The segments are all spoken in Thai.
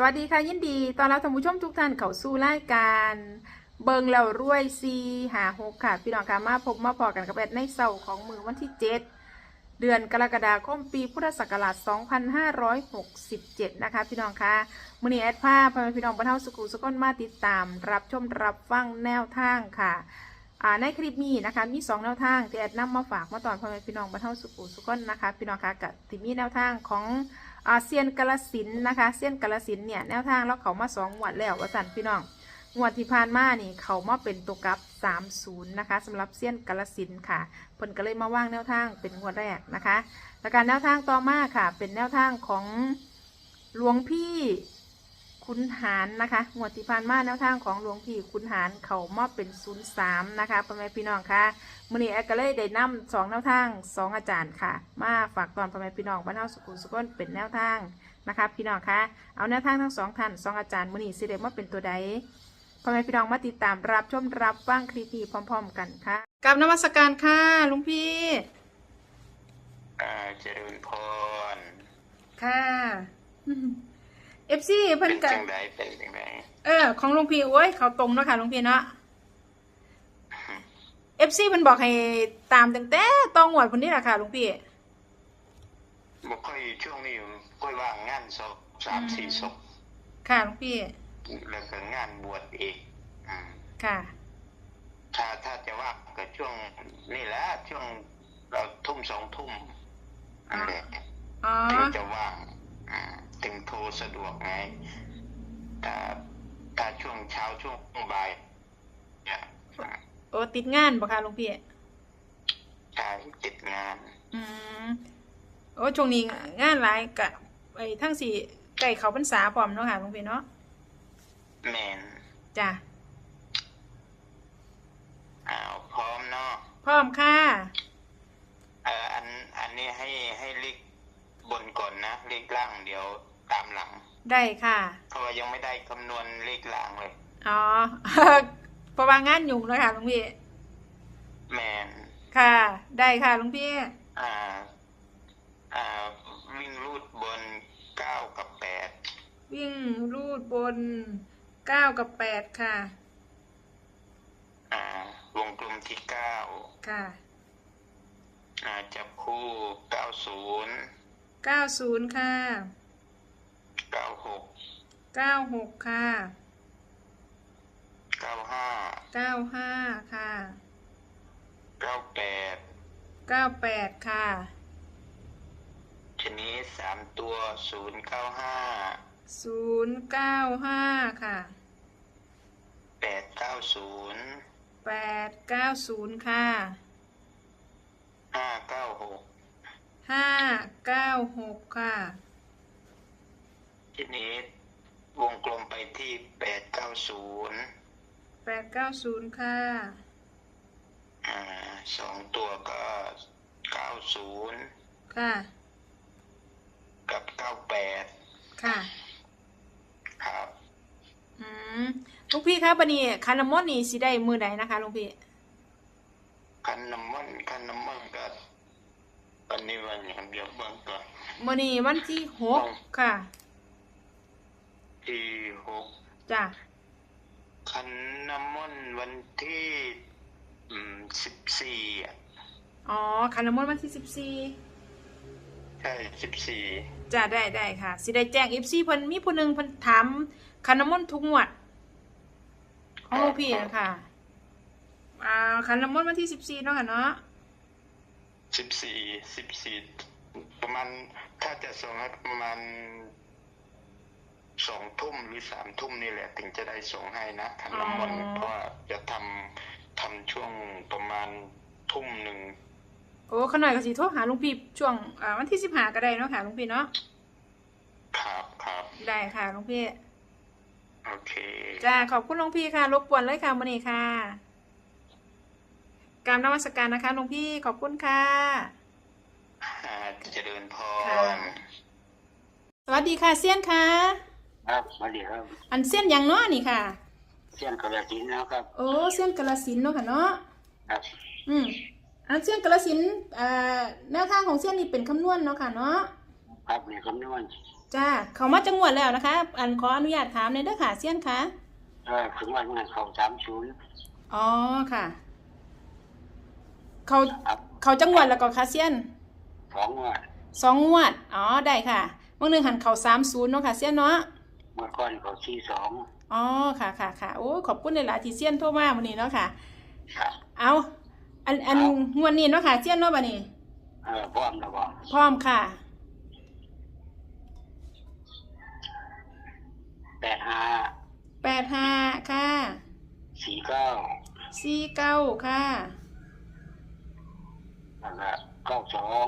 สวัสดีค่ะยินดีตอนรับท่านผู้ชมทุกท่านเข้าสู่รายการเบิงแล้วรวยซีหาหกค่ะ พี่น้องค่ะมาพบมาพอกันกับแอดในเสาร์ของมือวันที่ 7 เดือนกรกฎาคมปีพุทธศักราช 2567 นะคะ พี่น้องค่ะมือนี้แอดภาพรมพี่น้องบรรเทาสุขุสกลมาติดตาม รับชมรับฟังแนวทางค่ะในคลิปนี้นะคะมีสองแนวทางที่แอดนำมาฝากมาตอนพ่อแม่พี่น้องบรรเทาสุขุสุกนนะคะ พี่น้องคะกับที่มีแนวทางของ อาเซียนกาลสินนะคะเซียนกาลสินเนี่ยแนวทางแล้วเขามาสองงวดแล้วว่าสันพี่น้องงวดที่ผ่านมานี่เขามาเป็นตัวกลับ 30 นะคะสำหรับเซียนกาลสินค่ะเพิ่นก็เลยมาว่างแนวทางเป็นงวดแรกนะคะ และการแนวทางต่อมาค่ะ เป็นแนวทางของหลวงพี่ คุณหารนะคะงวดที่ผ่านมาแนวทางของหลวงพี่คุณหารเขามอบเป็นศูนย์สามนะคะพ่อแม่พี่น้องค่ะมือนี้แอดก็เลยได้นำสองแนวทางสองอาจารย์ค่ะ มาฝากตอนพ่อแม่พี่น้องบ้านเฮาสุขุมสุขนเป็นแนวทางนะคะ พี่น้องค่ะเอาแนวทางทั้งสองท่านสองอาจารย์มือนี้สิเดมาเป็นตัวใดพ่อแม่พี่น้องมาติดตามรับชมรับฟังคลิปนี้พร้อม ๆ กันค่ะกับนมัสการค่ะลุงพี่อ่าเจริญพรค่ะ เอฟซีเพิ่เป็นนกัจังไดเป็นจังไดเออ ของลุงพี่โอ้ยเขาตรงเนาะค่ะลุงพี่เนาะเอฟซีมันบอกให้ตามตั้งแต่ต้องหวดคนนี้แหละค่ะลุงพี่ บ่ค่อยช่วงนี้ค่อยว่างงานศพสามสี่ศพค่ะลุงพี่ แล้วก็งานบวชอีกอืมค่ะ ถ้าถ้าจะว่างก็ช่วงนี่แหละช่วงเราทุ่มสองทุ่มอันแหละอ๋อถึงจะว่างอ่า ถึงโทรสะดวกไงถ้าถ้าช่วงเช้าช่วงบ่ายเนี่ยอ่าโอ้ติดงานบ่ค่ะลุงพี่ใช่ติดงาน อืมโอ้ช่วงนี้งานหลายกะไอ้ทั้งสี่ไก่เขาพรรษาพร้อมเนาะค่ะลุงพี่เนาะแมนจ้ะ อ้าวพร้อมเนาะ พร้อมค่ะ เอ่ออันอันนี้ให้ให้เลขบนก่อนนะเลขล่างเดี๋ยวตามหลัง ได้ค่ะเพราะว่ายังไม่ได้คำนวณเลขล่างเลย อ๋อเพราะว่างานยุ่งเลยค่ะลุงพี่ แมนค่ะ ได้ค่ะลุงพี่ อ่า อ่า วิ่งรูดบนเก้ากับแปด วิ่งรูดบนเก้ากับแปดค่ะ อ่า วงกลมที่เก้าค่ะ อ่า จับคู่เก้าศูนย์เก้าศูนย์ค่ะ เก้าหกเก้าหกค่ะเก้าห้าเก้าห้าค่ะเก้าแปดเก้าแปดค่ะทีนี้สามตัวศูนย์เก้าห้าศูนย์เก้าห้าค่ะแปดเก้าศูนย์แปดเก้าศูนย์ค่ะห้าเก้าหกห้าเก้าหกค่ะ ทีนี้วงกลมไปที่แปดเก้าศูนย์แปดเก้าศูนย์ค่ะอ่าสองตัวก็เก้าศูนย์ค่ะกับเก้าแปดค่ะ ครับ อืมลุงพี่ครับวันนี้คันน้ำมนต์นี่สิได้มือใดนะคะลุงพี่คันน้ำมันต์คันน้ำมันต์ก็วันนี้วันอย่างเดียวเบิ่งก่อนมื่อนี้วันที่หกค่ะ ที่หกจ้ะคันน้ำมันต์วันที่อืมสิบสี่อะอ๋อคันน้ำมนต์วันที่สิบสี่ใช่สิบสี่จ้ะได้ได้ค่ะ สิได้แจ้งเอฟซีเพิ่นมีผู้หนึ่งเพิ่นถามคันน้ำมนต์ทุกงวดของหลวงพี่นะคะอ่าคันน้ำมนต์วันที่สิบสี่เนาะค่ะเนาะสิบสี่สิบสี่ประมาณถ้าจะส่งให้ประมาณ สองทุ่มหรือสามทุ่มนี่แหละ ถึงจะได้ส่งให้นะคันน้ำมันต์เพราะว่าจะทำทำช่วงประมาณทุ่มหนึ่งโอ้ขน่อยก็สิโทรหาลุงพี่ช่วงอ่าวันที่สิบห้าก็ได้เนาะค่ะลุงพี่เนาะครับครับได้ค่ะลุงพี่โอเค จ้าขอบคุณลุงพี่ค่ะรบกวนเลยค่ะมื่อนี้ค่ะกรารนมัสการนะคะลุงพี่ขอบคุณค่ะ อ่าเจริญพค่ะรสวัสดีค่ะเซียนค่ะ ครับสวัสดีครับ อันเซียนหยังเนาะนี่ค่ะ เสียนกระสินธุ์นะครับ โอ้เซียนกาลสินธุ์เนาะค่ะเนาะครับ อืมอันเซียนกาลสินธุ์อ่าแนวทางของเซียนนี่เป็นคำนวณเนาะค่ะเนาะคครับในคำนวณจ้าเขามาจังหวัดแล้วนะคะ อันขออนุญาตถามในอยเด้อค่ะเซียนคะเออถึงวันงานเขาสามศูนย์อ๋อค่ะ เขาครับเขาจังหวัดแล้วก็ค่ะเซียนสองงวดสองงวด อ๋อ ได้ค่ะเมื่อหนึ่งหันเขาสามศูนย์เนาะค่ะเซียนเนาะเมื่อก่อนเขาสี่สองอ๋อค่ะค่ะค่ะโอ้ขอบคุณในหลายๆที่เซียนโทรมาวันนี้เนาะค่ะ ครับ เอาอันอันงวดนี้เนาะค่ะเซียนเนาะบัดนี้เออพร้อมแล้วบ่พร้อมค่ะแปดห้าแปดห้าค่ะสี่เก้าสี่เก้าค่ะแล้วก็เก้าสอง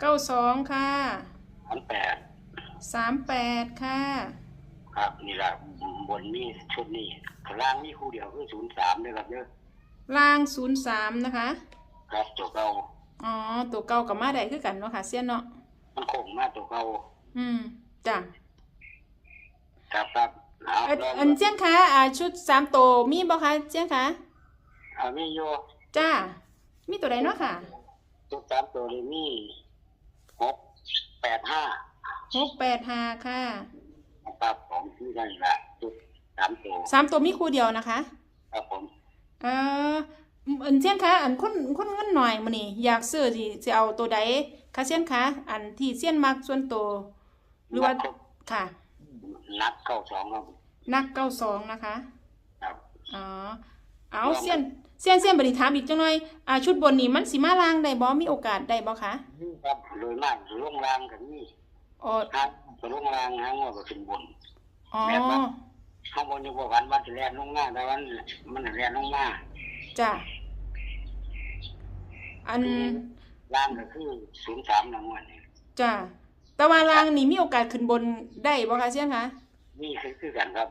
เก้าสองค่ะสามแปดสามแปดค่ะ ครับนี่แหละบนนี่ชุดนี้ข้างล่างนี่คู่เดียวคือศูนย์สามด้วยครับเด้อล่างศูนย์สามนะคะ ครับตัวเก่าอ๋อตัวเก่ากับมาได้คือกันเนาะค่ะเซียนเนาะมันคงมาตัวเก่าอืมจ้ะครับครับเอาอันลองอันเซียนคะอ่าชุดสามตัวมีบ่คะเซียนคะเอามีโยจ้า มีตัวใดเนาะค่ะตัวสามตัวนี้มีหกแปดห้าหกแปดห้าค่ะ ครับผมที่นั่นแหละจุดสามตัวสามตัวมีคู่เดียวนะคะครับผมเอ่ออันเซียนคะอันคนคนเงินหน่อยมื้อนี้อยากซื้อที่สิเอาตัวใดคะเซียนคะอันที่เซียนมักส่วนตัวหรือว่านักค่ะ นัดเข้าสองครับนักเก้าสองนะคะ ครับอ๋อเอาเซียนเซียนเซียนบริถามอีกจังหน่อยอ่าชุดบนนี้มันสิมาล่างได้บ่มีโอกาสได้บ่คะครับโดยมากลงรางกันนี่ อ๋อฮะก็ลงรางฮะงอก็ขึ้นบนอ๋อข้างบนอยู่บ่วันวันจะแล่นลงมาแต่วันมันแล่นลงมาจ้ะอันล่างก็คือศูนย์สามหนังวันนี้จ้ะแต่ว่าล่างนี่มีโอกาสขึ้นบนได้บ่คะเซียนคะนี่คือคือกันครับ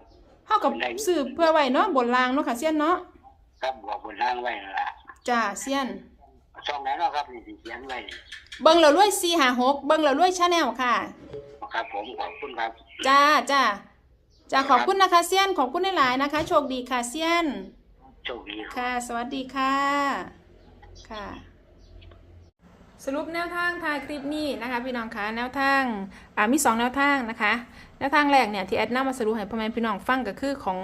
เฮากับซื้อเพื่อไว้เนาะบนล่างเนาะค่ะเซียนเนาะครับบอกบนล่างไว้นั่นล่ะจ้ะเซียน ช่องไหนเนาะครับนี่สิเขียนไว้เบิ่งแล้วรวย456เบิ่งแล้วรวยชาแนลค่ะ ครับผมขอบคุณครับ จ้าจ้าจ้าขอบคุณนะคะเซียนขอบคุณหลายๆนะคะ โชคดีค่ะเซียน โชคดีครับ ค่ะ สวัสดีค่ะ ค่ะ สรุปแนวทางทายคลิปนี้นะคะพี่น้องคะแนวทางอ่ามีสองแนวทางนะคะแนวทางแรกเนี่ยที่แอดนำมาสรุปให้พ่อแม่พี่น้องฟังก็คือของ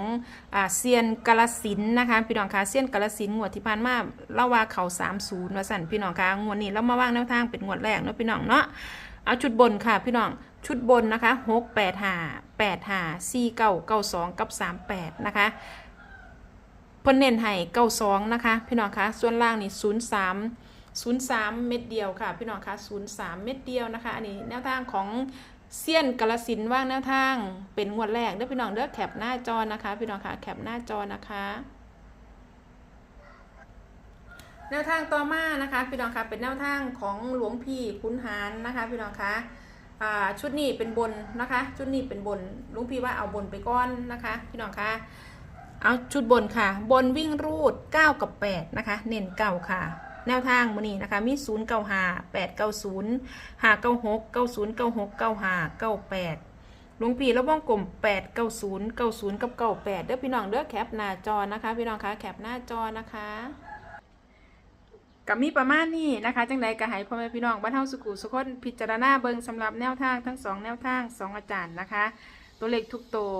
อ่าเซียนกาลสินนะคะพี่น้องคะเซียนกาลสินงวดที่ผ่านมาเล่าว่าเขา30ว่าสั่นพี่น้องคะงวดนี้เรามาว่างแนวทางเป็นงวดแรกเนาะพี่น้องเนาะเอาชุดบนค่ะพี่น้องชุดบนนะคะ6 8 5 8 5 4 9 9 2กับ38นะคะเพิ่นเน้นให้เก้าสองนะคะพี่น้องคะส่วนล่างนี่ศูนย์สาม ศูนย์สามเม็ดเดียวค่ะ พี่น้องคะศูนย์สามเม็ดเดียวนะคะ อันนี้แนวทางของเซียนกาลสินว่างแนวทางเป็นงวดแรกเด้อพี่น้องเด้อแคปหน้าจอนะคะ พี่น้องคะแคปหน้าจอนะคะแนวทางต่อมานะคะพี่น้องคะเป็นแนวทางของหลวงพี่ขุนหารนะคะพี่น้องคะชุดนี้เป็นบนนะคะ ชุดนี้เป็นบนหลวงพี่ว่าเอาบนไปก้อนนะคะ พี่น้องคะเอาชุดบนค่ะ บนวิ่งรูด 9 กับ 8 นะคะ เน้นเก่าค่ะ แนวทางมือนี้นะคะ มี 0 9 5 8 9 0 5 9 6 9 0 9 6 9 5 9 8หลวงพี่แล้ววงกลม8 9 0 9 0 กับ 98 เด้อพี่น้องเด้อแคปหน้าจอนะคะ พี่น้องคะแคปหน้าจอนะคะกับมีประมาณนี้นะคะ จังใดก็ให้พ่อแม่พี่น้องบ้านเฮาสุขุสุขคนพิจารณาเบิงสำหรับแนวทางทั้งสองแนวทางสองอาจารย์นะคะ ตัวเลขทุกตัว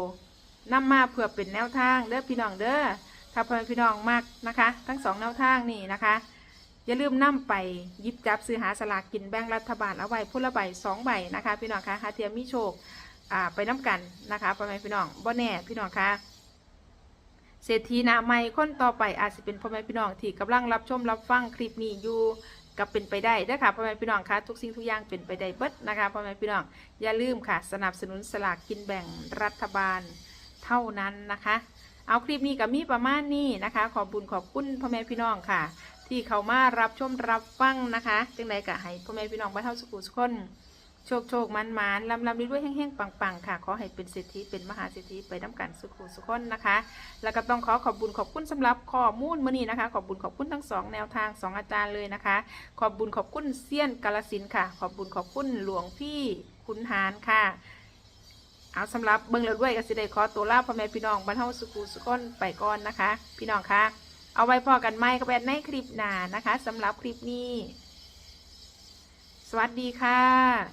นำมาเพื่อเป็นแนวทางเด้อพี่น้องเด้อถ้าพ่อแม่พี่น้องมากนะคะ ทั้งสองแนวทางนี่นะคะ อย่าลืมนำไปยิบจับซื้อหาสลากกินแบ่งรัฐบาลเอาไว้พุ่ละใบสองใบนะคะพี่น้องคะหาเทียมมีโชคอ่าไปน้ำกันนะคะพ่อแม่พี่น้องบ่แน่พี่น้องคะเศรษฐีนาใหม่คนต่อไปอาจจะเป็นพ่อแม่พี่น้องที่กำลังรับชมรับฟังคลิปนี้อยู่กับเป็นไปได้เด้อค่ะพ่อแม่พี่น้องคะทุกสิ่งทุกอย่างเป็นไปได้เบิดนะคะพ่อแม่พี่น้องอย่าลืมค่ะ สนับสนุนสลากกินแบ่งรัฐบาลเท่านั้นนะคะ เอาคลิปนี้กับมีประมาณนี้นะคะ ขอบบุญขอบคุณพ่อแม่พี่น้องค่ะ ที่เขามารับชมรับฟังนะคะจังใดก็ให้พ่อแม่พี่น้องบ้านเฮาสุขุสุขคนโชคโชคมันมันลำลำด้วยแห้งๆปังๆ ค่ะ ขอให้เป็นเศรษฐีเป็นมหาเศรษฐีไปน้ำกันสุขุสุขคนนะคะ แล้วก็ต้องขอขอบบุญขอบคุณสำหรับข้อมูลมื่อนี้นะคะ ขอบบุญขอบคุณทั้งสองแนวทางสองอาจารย์เลยนะคะ ขอบบุญขอบคุณเซียนกาลสินค่ะ ขอบบุญขอบคุณหลวงพี่คุณหารค่ะเอาสำหรับเบิ่งแล้วด้วยก็สิได้ขอตัวลาพ่อแม่พี่น้องบรรเทาสุขุสุขคนไปก่อนนะคะ พี่น้องค่ะ เอาไว้พอกันไหมกับแบนในคลิปหน้านะคะสำหรับคลิปนี้ สวัสดีค่ะ